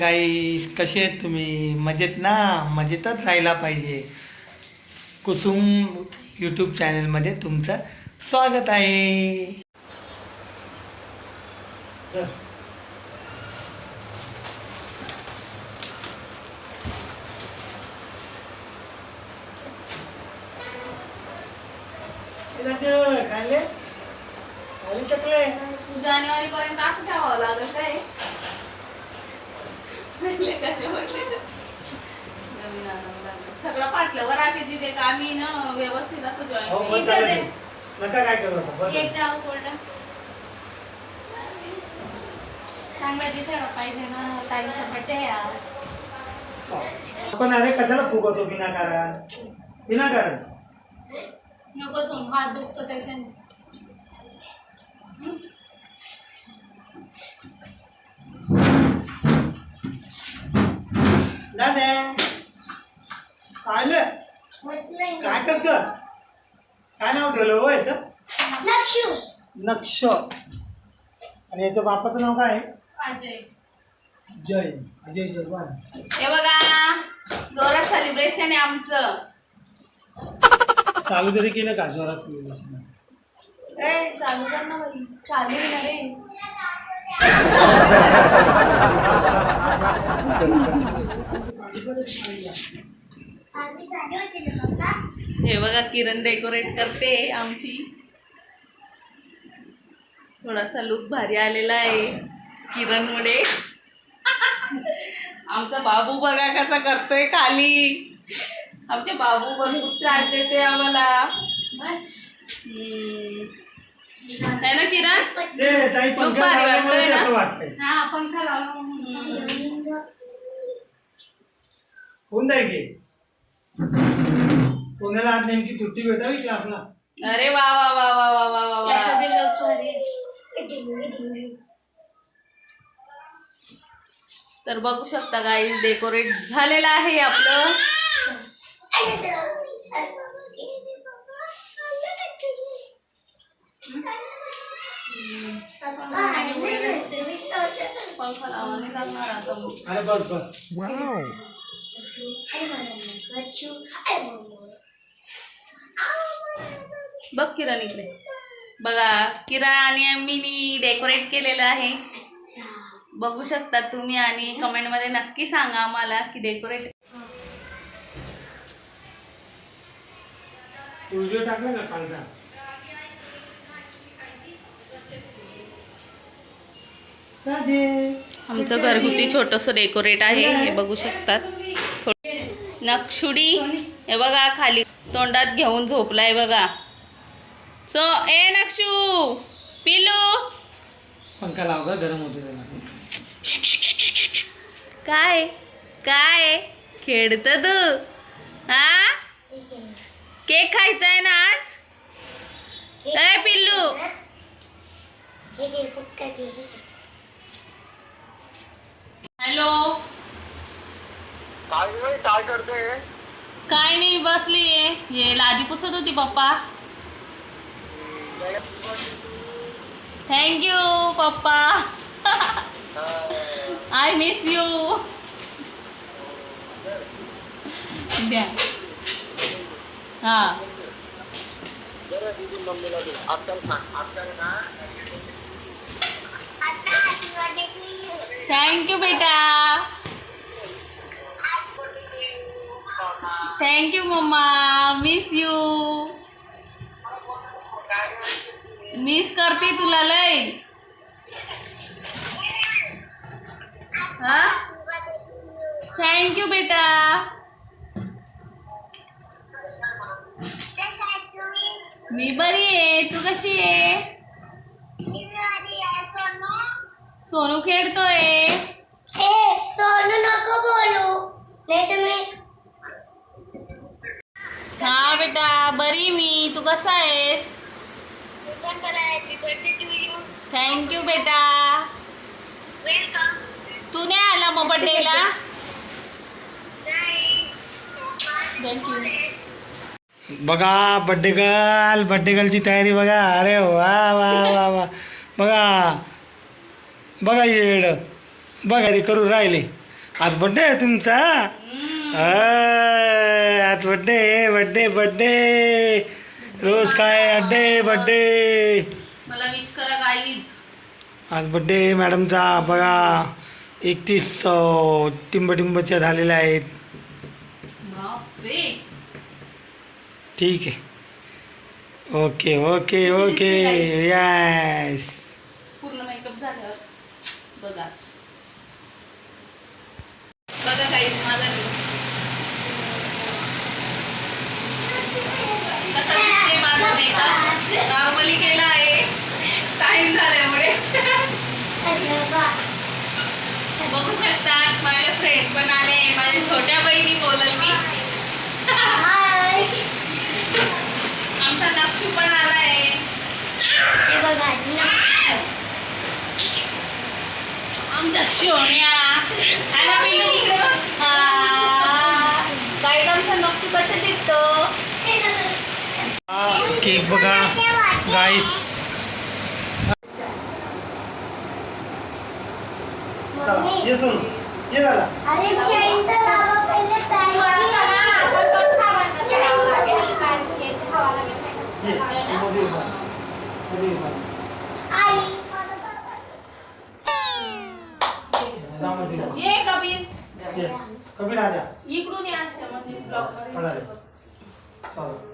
गाईस कसे आहेत तुम्ही? मजेत ना? मजेतच राहायला पाहिजे. कुसुम यूट्यूब चॅनलमध्ये तुमचं स्वागत आहे. जानेवारी पर्यंत असं ठेवावं लागत काय? नवीन. सगळं पाटलं वर का आम्ही ना व्यवस्थित असं हो जॉईन बंद झालं ते. नका काय करू आता बंद एक जाऊ कोल्ड चांगलं दिसायला पाहिजे ना ताईचा बड्डे आहे आपण अरे कशाला फुगवतो विनाकारण? विनाकारण. नको सोन हात दुखतो त्याच्याने. दादा. आलं. काय करत? काय नाव ठेवलं हो याचं? नक्ष. आणि याचं बापाचं नाव काय? आहे अजय. जय. अजय जगवान हे बघा जोरात सेलिब्रेशन आहे आमचं. चालू तरी केलं का जोरात celebration? ए चालू कर ना बाई. चालू आहे ना रे. हे बघा किरण डेकोरेट करते आमची. थोडासा लुक भारी आलेला आहे किरणमुळे. आमचा बाबू बघा कसा करतोय खाली. आमचे बाबू भरपूर त्रास देते आम्हाला. हम्म. है ना किरण खूप भारी वाटतोय ना? हा पंखा लावला होऊन जाईल की सोन्याला आज नेमकी सुट्टी भेटावी क्लासला अरे वा वा वा वा वा वा वा वा तर बघू शकता गाईज डेकोरेट झालेलं आहे आपलं पंखा लावाने लागणार आता अरे बस बस बघ किरण इकडे. बघा किरा आणि मीनी डेकोरेट केलेलं आहे. बघू शकता तुम्ही आणि कमेंटमध्ये नक्की सांगा आम्हाला की डेकोरेट टाकलं का आमचं घरगुती छोटंसं डेकोरेट आहे हे बघू शकतात. थोडी नक्षुडी हे बघा खाली. तोंडात घेऊन झोपलाय बघा. सो ए नक्षू पिलू पंखा लाव का गरम होते त्याला काय? काय? खेळत तू. हा? केक खायचा आहे ना आज? ए पिल्लू. हॅलो. काय काय करते? काय नाही बसली हे लादी पुसत होती पप्पा. थँक्यू पप्पा. आय मिस यू द्या. हा जरा दीदी मम्मीला दे अक्कल सांग अक्कल ना थँक्यू बेटा. Thank you mama miss you miss करते तुला लय. हा? थँक्यू बेटा. मी बरी आहे. तू कशी आहे? सोनू खेळतोय. सोनू नको बोलू. नाही तर मी हा बेटा बरी मी. तू कसा आहेस? थँक्यू बेटा. तू नाही आला मग बड्डेला थँक्यू बघा बड्डे गर्ल बड्डे गर्लची तयारी बघा. अरे वा वा वा वा. बघा बघा येड. बघा रे करू राहिले. आज बड्डे आहे तुमचा. आज बड्डे बड्डे बड्डे रोज काय अड्डे बड्डे मला विश करा गाईज आज बड्डे मॅडमचा बघा. एकतीस टिंबटिंबच्या झालेल्या आहेत. ठीक आहे. Okay okay okay. यस बघा काही माझा. कसा दिसते माझा मेकअप नॉर्मली केला आहे. टाइम झाल्यामुळे. बघू शकतात. माझे फ्रेंड पण आले. माझ्या छोट्या बहिणी बोलल मी. हाय आमचा नक्षू पण आलाय. हे बघा ना आमचा सोन्या आणि पिल्लू इकडे बघ. आ, काय आमचा नक्षू कसं दिसतो केक बघा गाईस मम्मी ये सोनू ये दादा अरे चैन तर लावा पहिले ये मध्ये उभा. मध्ये उभा. आई ये. कबीर आजा इकडून या आश्रमातील ब्लॉक खड़ा रे। चलो।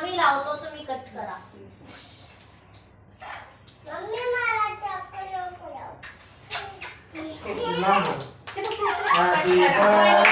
आम्ही लावतो तुम्ही कट करा. मम्मी मला चप्पल नको लावू. हॅपी बर्थडे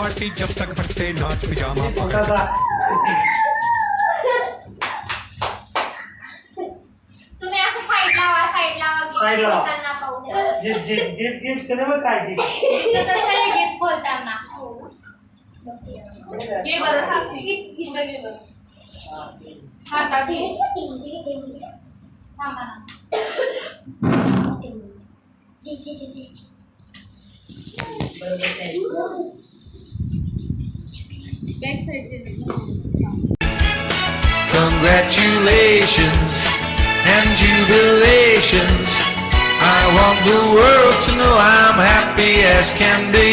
पार्टी जब तक फटते नाच पिजामा तुम्ही असं साईड लावा साईड लावा गिफ्ट गिफ्ट गिफ्ट गिफ्ट काय गिफ्ट गिफ्ट बोलताना. घे बरं साक्षी. पुढे घे बरं. हातात घे. थांबा ना. जी, जी, जी, जी. Back side घे. Congratulations and jubilations. I want the world to know I'm happy as can be.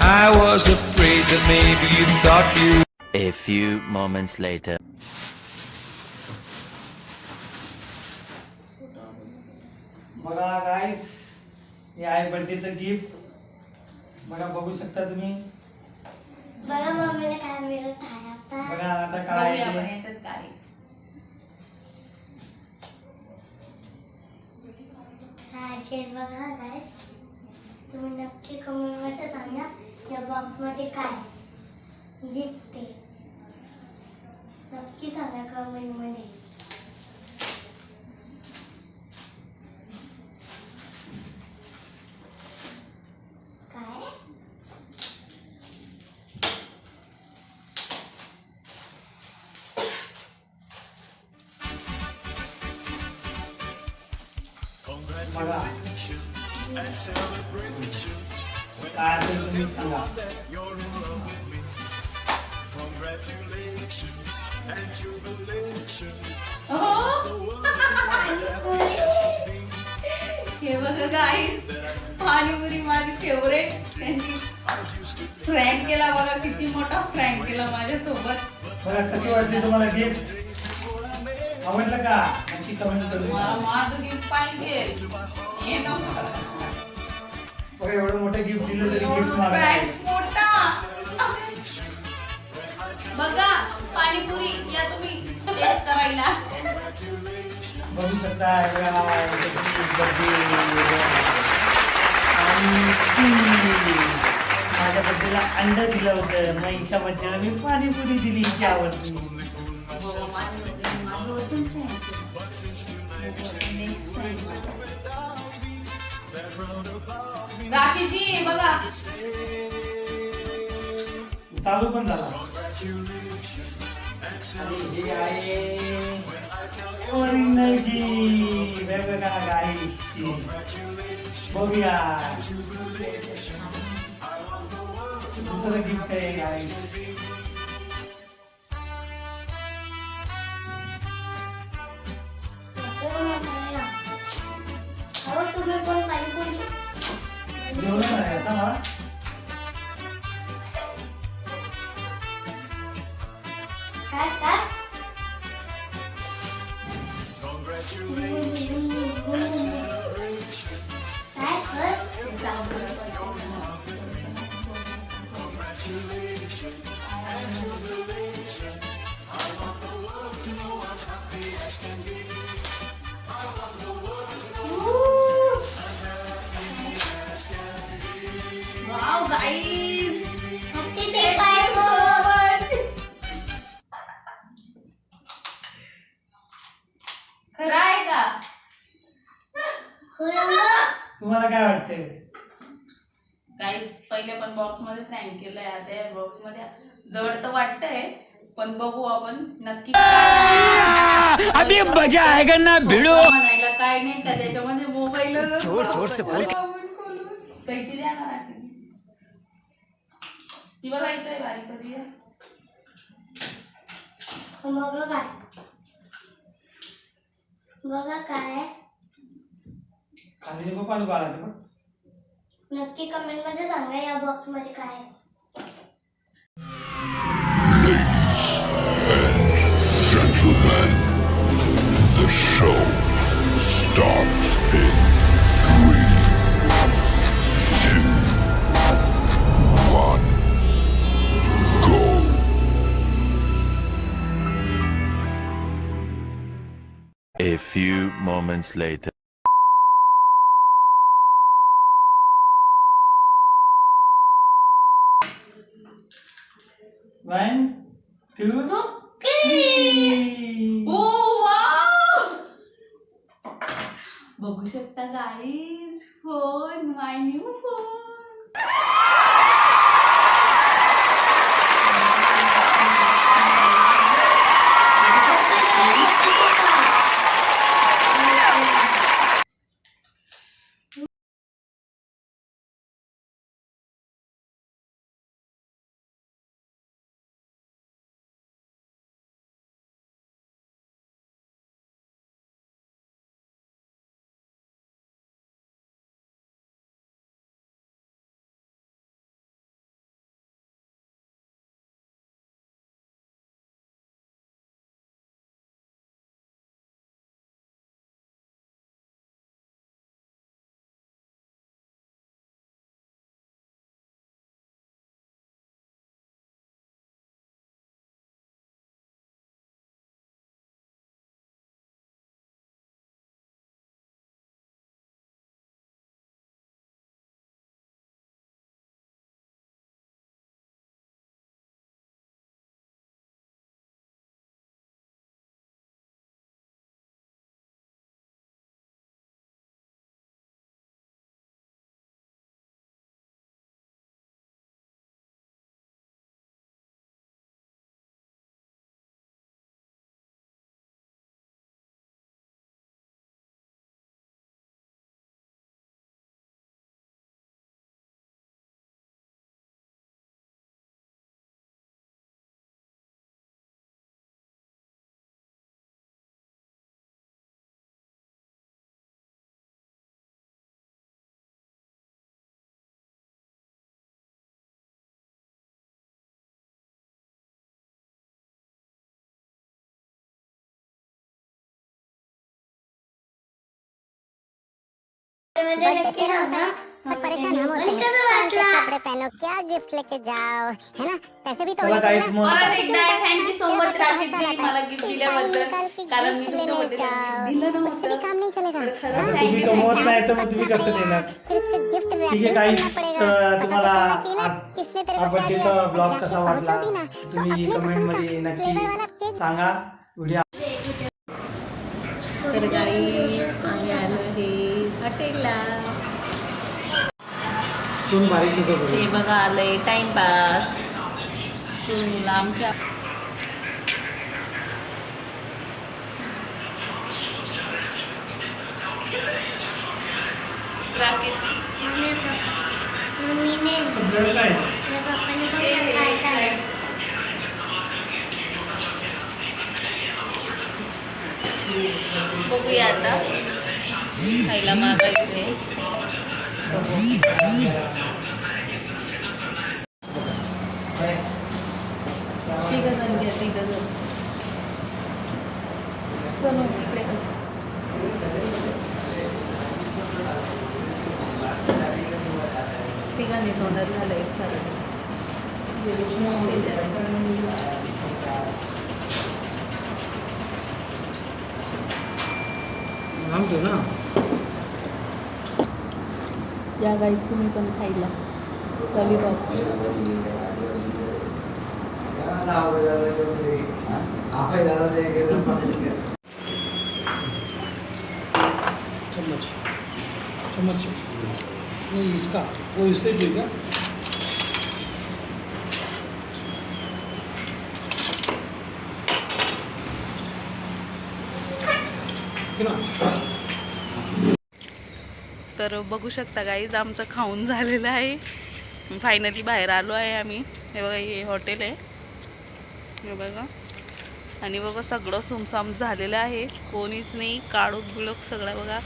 I was afraid that maybe you thought you. A few moments later. बघा गाईस हे आहे बर्थडेचं गिफ्ट बघा बघू शकता तुम्ही बघा मम्मीला काय मिळत आहे आता बघा आता काय बघूया आपण आहे ते. याच्यात काय आहे. काय शेर बघा तुम्ही नक्की कमेंटमध्ये सांगा त्या बॉक्समध्ये काय? जिंकते नक्की सांगा कमेंटमध्ये हे बघा गाईस पाणीपुरी माझी फेवरेट त्यांची फ्रँक केला. बघा किती मोठा फ्रँक केला माझ्यासोबत. बघा कशी वाटली तुम्हाला गिफ्ट आवडलं का? नक्की कमेंट मला. माझं गिफ्ट पाहिजे. हे नको एवढं मोठं गिफ्ट दिलं तरी गिफ्ट मोठा. बघा पाणीपुरी या तुम्ही. टेस्ट करायला. बघू शकता माझ्या बड्डेला अंड दिलं होतं. मग हिच्या बड्डेला मी पाणीपुरी दिली हिच्या आवडती. राखीजी बघा. चालू पण झाला. आणि हे आहे ओरिजिनल गी वेगवेगळ्या गाई बघूया दुसरं गिफ्ट आहे गाई अहो तुम्ही पण पाणीपुरी जेवण तुम्हाला काय वाटतंय? गाईज पहिले पण बॉक्समध्ये फ्रँक केलंय. आता या बॉक्समध्ये जवळ तर वाटतंय पण बघू आपण नक्की अभी मजा आहे ना भिडो. म्हणायला काय नाही का त्याच्यामध्ये मोबाईल कैची द्या ना राखीची. ती बघा इथं आहे बारीक करूया बघा काय. बघा काय. कांद्याचे खूप अनुभव आला ते पण. नक्की कमेंटमध्ये सांगा या बॉक्समध्ये काय आहे. A few moments later. शकता guys phone my new phone कपड़े पहनो क्या गिफ्ट लेके जाओ है ना? पैसे भी तो चला वही गाईस देना। मग परत एकदा थँक्यू सो मच राकेशजी मला गिफ्ट दिल्याबद्दल. कारण मी तुमच्या बर्थडेला दिलं उससे भी नव्हतं. काम नहीं चलेगा तर खरंच तुम्ही थँक्यू कमवत थँक्यू नाही तर मग तुम्ही कसं देणार? फिर उसका गिफ्ट ठीक आहे काही तुम्हाला किसने तेरे को क्या बर्थडेचा दिया ब्लॉग कसा वाटला? तुम्ही अपने कमेंट पसंदमध्ये का नक्की सांगा. व्हिडिओ तर गाई आम्ही आलो हॉटेलला. हे बघा आलंय टाइमपास सोनूला आमच्या बघूया आता. खायला मागायचंय बघू ठीक आहे जण घ्या ठीक आहे चलो इकडे कर. तिघांनी तोंडात झालं एक सारं सांगतो ना या गाईस तुम्ही पण खायला. लॉलीपॉप चम्मच. चम्मच नहीं इसका. वो इससे देगा तर बघू शकता गाईज आमचं खाऊन झालेलं आहे. फायनली बाहेर आलो आहे आम्ही. हे बघा हे हॉटेल आहे. हे बघा. आणि बघा सगळं सुमसाम झालेलं आहे. कोणीच नाही काळोख बिळोख सगळं बघा.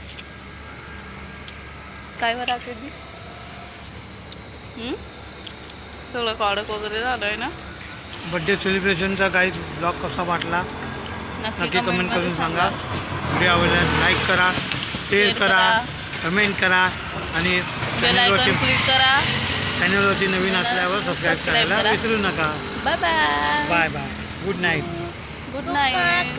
काय बरं कधी सगळं काळोख वगैरे झालं आहे ना? बड्डे सेलिब्रेशनचा गाईज ब्लॉग कसा वाटला? नक्की कमेंट करून सांगा. व्हिडिओ आवडल्यास लाईक करा शेअर करा. कमेंट करा आणि बेल आयकॉन चॅनलवरती क्लिक करा. चॅनलवरती नवीन असल्यावर सबस्क्राईब करायला करा. विसरू नका. Bye bye bye bye good night good night